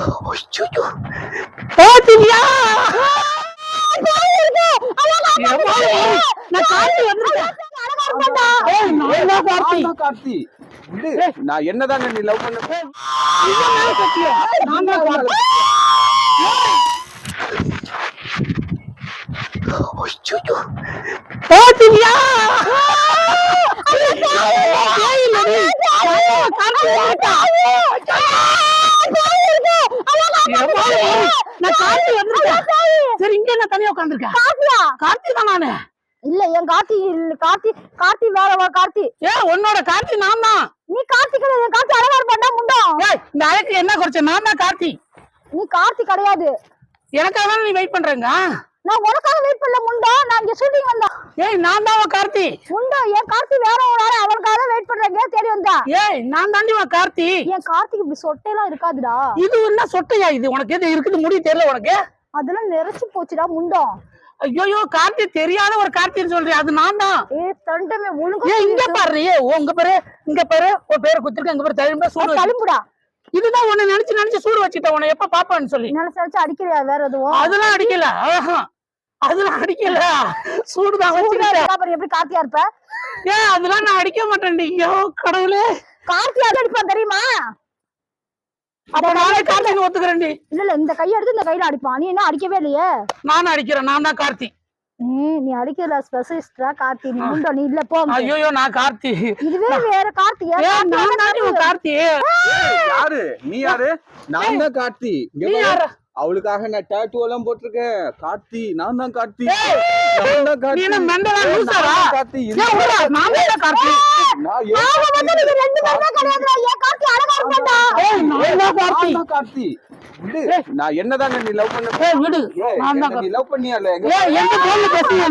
அச்சோ பாத்தியா நான் நான் என்னதாங்க நீ லவ் பண்ண மேல சத்தியம். நான் தான் கார்த்தி வந்துட்டேன் சரி இங்க என்ன தனியா உட்காந்துருக்கேன் கார்த்தியா? கார்த்தி தான் நானு. இல்ல என் கார்த்தி இல்ல கார்த்தி கார்த்தி வேற வா கார்த்தி. ஏ உன்னோட கார்த்தி நான் தான். நீ கார்த்தி கிடையாது என் கார்த்தி அழகா இருப்பாண்டா முண்டம் ஏய் இந்த அழைக்கு என்ன குறைச்ச? நான் தான் கார்த்தி. நீ கார்த்தி கிடையாது. எனக்காக நீ வெயிட் பண்றேங்க. நான் உனக்காக வெயிட் பண்ணல முண்டம் நான் இங்க ஷூட்டிங் வந்தேன் ஏய் நான் தான் உன் கார்த்தி. முண்டம் என் கார்த்தி வேற ஒரு ஆளு அவனுக்காக வெயிட் பண்றேங்க தேடி வந்தா. ஏய் நான் தாண்டி உன் கார்த்தி. என் கார்த்திக்கு இப்படி சொட்டையெல்லாம் இருக்காதுடா. இது என்ன சொட்டையா இது? உனக்கு எது இருக்குது? முடி தெரியல உனக்கு? அதெல்லாம் நிறைச்சு போச்சுடா முண்டம் ஐயோ கார்த்தி தெரியாத ஒரு கார்த்தின்னு சொல்றியா? அது நான் தான். ஏ தண்டமே ஏ ஒழுங்கா இங்க பாரு ஏ உங்க பேரு இங்க பேரு உன் பேரு குத்திருக்க இங்க பேரு தழும்பா சூடு தழும்புடா. இதுதான் உன்னை நினைச்சு நினைச்சு சூடு வச்சுட்டேன். உன்னை எப்ப பாப்பான்னு சொல்லி. நினைச்சு நினைச்சு அடிக்கிறியா வேற எதுவும்? அதெல்லாம் அடிக்கல. ஆஹா. அதெல்லாம் அடிக்கல. சூடுதான் அப்புறம் எப்படி கார்த்தியா இருப்ப? ஏன் அதெல்லாம் நான் அடிக்க மாட்டேன்டி. ஐயோ கடவுளே. கார்த்தியா அடிப்பான் தெரியுமா? அப்ப நானே கார்த்தின்னு ஒத்துக்கிறேன்டி. இல்ல இல்ல இந்த கையை எடுத்து இந்த கையில அடிப்பான். நீ என்ன அடிக்கவே இல்லையே? நானும் அடிக்கிறேன். நான் தான் கார்த்தி. நீ அடிக்கிற ஸ்பெஷலிஸ்டா கார்த்தி. நீ முண்டம் நீ இல்ல போ ஐயோ நான் கார்த்தி. இதுவே வேற கார்த்தியா நான் கார்த்தி. யாரு? நீ யாரு? நான் தான் கார்த்தி. நீ. யாரு? அவளுக்காக நான் டாட்டூ எல்லாம் போட்டிருக்கேன். கார்த்தி நான் தான் கார்த்தி. நான் தான் நீ கார்த்தி. என்ன மெண்டலா தான் கார்த்தி. நான் தான் கார்த்தி. நான் ஏன் ரெண்டு பேரும் கார்த்தி அழகா இருப்பான்டா ஏய் நான் தான் கார்த்தி. நான் தான் கார்த்தி. விடு. நான் என்னதாங்க நீ லவ் பண்ண ஏய் விடு. நீ லவ் பண்ணியா இல்ல எங்க போன்ல பேசுறீங்க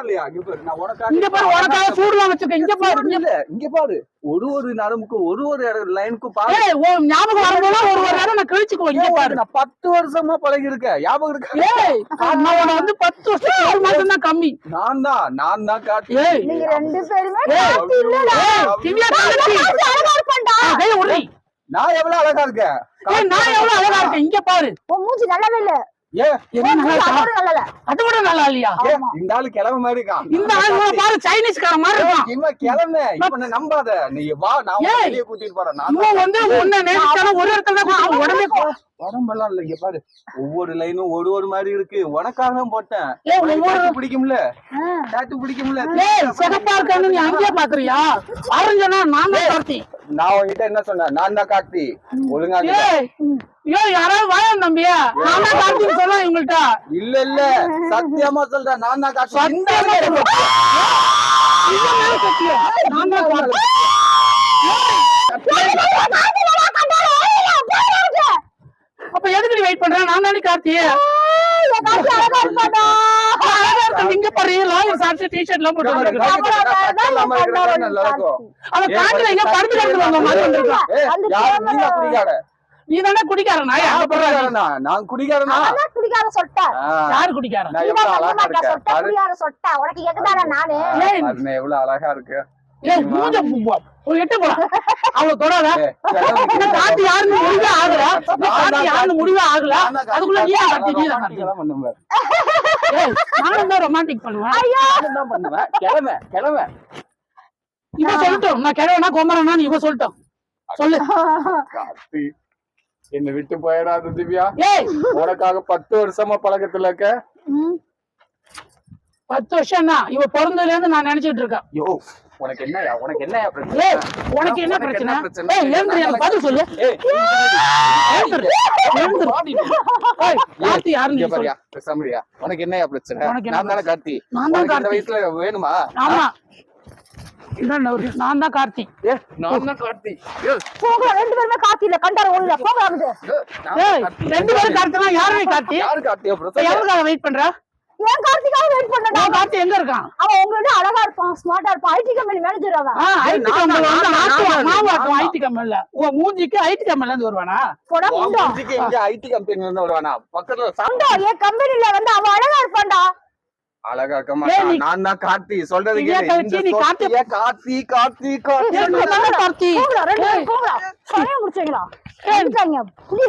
இல்லையா? இங்க பாரு நான் உனக்காக இங்க பாரு உனக்காக சூடுலாம் வச்சிருக்கேன். இங்க பாரு இங்க இல்ல இங்க பாரு. ஒரு ஒரு நரம்புக்கு ஒரு ஒரு லைனுக்கும் பாரு. ஞாபகம் வரும்போது ஒரு ஒரு நேரம். நான் கழிச்சுக்குவேன் இங்க பாரு. நான் பத்து வருஷமா பழகி இருக்கேன் ஞாபகம் இருக்கா? ஏய் நான் உன்னை வந்து பத்து வருஷம் ஒரு மாசம் தான் கம்மி. நான் தான் நான் தான் ஏய். நீங்க ரெண்டு பேருமே இல்லடா. திவ்யா அழகா நான் எவ்வளவு அழகா இருக்கேன்? ஏய் நான் எவ்வளவு அழகா இருக்கேன்? இங்க பாரு. உன் மூஞ்சி நல்லாவே இல்ல. இருக்கா? இந்த ஆளு கிளம்ப மாதிரி இருக்கான் இந்த ஆள் பாரு சைனீஸ்கார மாதிரி இருக்கான். இவன் கிளம்ப இவனை நம்பாத. நீ வா நான். வெளியே கூட்டிட்டு போறேன். நான் வந்து உன்னை ஒரு இடத்துல உடனே உடம்பெல்லாம் இல்ல இங்க பாரு. ஒவ்வொரு லைனும் ஒரு ஒரு மாதிரி இருக்கு. உனக்காக தான் போட்டேன். ஒவ்வொரு- பிடிக்கும்ல? டாட்டு பிடிக்கும்ல? ஏய் சிகப்பா இருக்கான்னு நீ அங்கேயே பாக்குறியா அரஞ்சனா நான் தான் கார்த்தி. நான் உன்கிட்ட என்ன சொன்னேன்? நான் தான் கார்த்தி. ஒழுங்கா ஏய் யாராவது வாயா தம்பியா? நான் தான் கார்த்தின்னு சொல்ல இவங்கள்ட்ட. இல்ல இல்ல. சத்தியமா சொல்றேன். நான் தான் கார்த்தி. சத்தியமா. நான் தான் கார்த்தி. எதுக்கு வெயிட் பண்ற? நான் தானே கார்த்தி இங்க பாரு லாயர் சாட்சி டிஷர்ட் எல்லாம் போட்டு ஏய், காட்டுல எங்க படுத்து camera- நீ தான் குடிக்காரனா? நான் குடிக்காரனா? குடிக்கார சொட்டை யாரு குடிக்காரன்? நான் எவ்வளவு அழகா இருக்கு. மூஞ்ச போ- ஒரு எட்டு போடா. அவளை தொடாத. ஏய், கிளம்பு. இந்த காட்டு யாருன்னு முடிவே ஆகல. யாருன்னு முடிவே அதுக்குள்ள நீ நானும் தான் ரொமான்டிக் பண்ணுவேன். நான் தான் பண்ணுவேன். கிளம்ப, கிளம்ப. இவன் சொல்லட்டும். நான் கிழவனா கோமரனா இவன் சொல்லட்டும். சொல்லு. என்னை விட்டு போயிடாத திவ்யா. ஏய். உனக்காக பத்து வருஷமா பழக்கத்துல இருக்க. ம். பத்து வருஷம் தான் இவ பிறந்ததுல இருந்து நான் நினைச்சிட்டு இருக்கேன். யோ. உனக்கு என்னயா உனக்கு என்னயா பிரச்சனை? ஏய் உனக்கு என்ன உனக்கு பிரச்சனை என்ன பிரச்சனை? ஏய் எழுந்துரு எனக்கு பதில் சொல்லு. ஏய் கார்த்தி யாருன்னு இங்க நீ பேசாமரியா? உனக்கு என்னயா பிரச்சனை? உனக்கு என்ன நான் தானே கார்த்தி. நான் தான் கார்த்தி. வயசுல வேணுமா? ஆமா. நான் தான் கார்த்தி. ஏ நான் தான் கார்த்தி. போங்க ரெண்டு பேருமே கார்த்தி இல்ல கண்டார போங்க கார்த்தி. ரெண்டு பேரும் கார்த்தினா யாருமே கார்த்தி? யாரு பிரச்சனை? எவருக்காக வெயிட் பண்ற? ஏன் கார்த்திக்காக வெயிட் பண்ணடா கார்த்தி எங்க இருக்கான்? அவன் உங்களோட அழகா இருப்பான் ஸ்மார்ட்டா இருப்பான். ஐடி கம்பெனி மேனேஜர் அவன். ஐடி நான் கம்பெனில வந்து ஐடி கம்பெனில உன் மூஞ்சிக்கு ஐடி கம்பெனில இருந்து வருவானா? போடா முண்டோ. மூஞ்சிக்கு இங்க ஐடி கம்பெனி இருந்து வருவானா? பக்கத்துல சா- முண்டோ என் கம்பெனில வந்து அவன் அழகா இருப்பான்டா. அழகா இருக்க மாட்டான். நான் தான் கார்த்தி. சொல்றது ஏன் கேளு. கார்த்தி- கார்த்தி கார்த்தி கார்த்தி. போங்கடா ரெண்டு போங்கடா. முடிச்சீங்களா புளிய